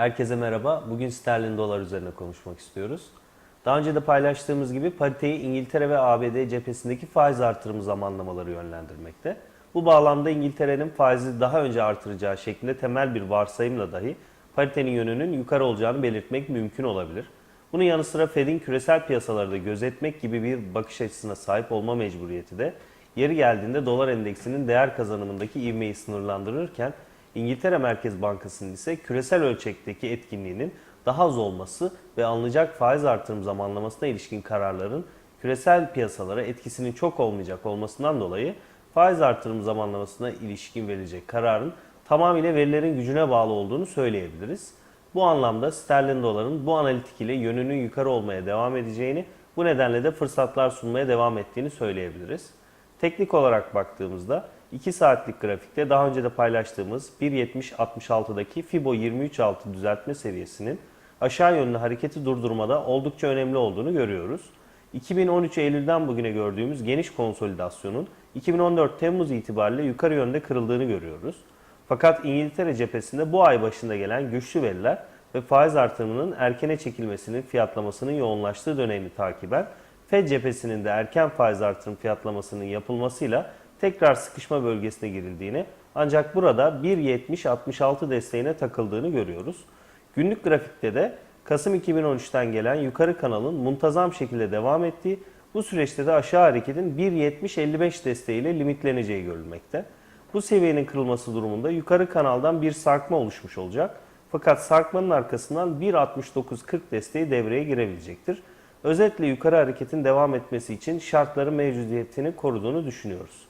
Herkese merhaba. Bugün sterlin dolar üzerine konuşmak istiyoruz. Daha önce de paylaştığımız gibi pariteyi İngiltere ve ABD cephesindeki faiz artırımı zamanlamaları yönlendirmekte. Bu bağlamda İngiltere'nin faizi daha önce artıracağı şeklinde temel bir varsayımla dahi paritenin yönünün yukarı olacağını belirtmek mümkün olabilir. Bunun yanı sıra Fed'in küresel piyasaları da gözetmek gibi bir bakış açısına sahip olma mecburiyeti de yeri geldiğinde dolar endeksinin değer kazanımındaki ivmeyi sınırlandırırken İngiltere Merkez Bankası'nın ise küresel ölçekteki etkinliğinin daha az olması ve alınacak faiz artırım zamanlamasına ilişkin kararların küresel piyasalara etkisinin çok olmayacak olmasından dolayı faiz artırım zamanlamasına ilişkin verilecek kararın tamamıyla verilerin gücüne bağlı olduğunu söyleyebiliriz. Bu anlamda sterlin doların bu analitik ile yönünün yukarı olmaya devam edeceğini, bu nedenle de fırsatlar sunmaya devam ettiğini söyleyebiliriz. Teknik olarak baktığımızda 2 saatlik grafikte daha önce de paylaştığımız 1.70-66'daki Fibo 23.6 düzeltme seviyesinin aşağı yönlü hareketi durdurmada oldukça önemli olduğunu görüyoruz. 2013 Eylül'den bugüne gördüğümüz geniş konsolidasyonun 2014 Temmuz itibariyle yukarı yönde kırıldığını görüyoruz. Fakat İngiltere cephesinde bu ay başında gelen güçlü veriler ve faiz artırımının erkene çekilmesinin fiyatlamasının yoğunlaştığı dönemi takiben Fed cephesinin de erken faiz artırım fiyatlamasının yapılmasıyla tekrar sıkışma bölgesine girildiğini ancak burada 1.70-66 desteğine takıldığını görüyoruz. Günlük grafikte de Kasım 2013'ten gelen yukarı kanalın muntazam şekilde devam ettiği, bu süreçte de aşağı hareketin 1.70-55 desteğiyle limitleneceği görülmekte. Bu seviyenin kırılması durumunda yukarı kanaldan bir sarkma oluşmuş olacak. Fakat sarkmanın arkasından 1.69-40 desteği devreye girebilecektir. Özetle yukarı hareketin devam etmesi için şartların mevcudiyetini koruduğunu düşünüyoruz.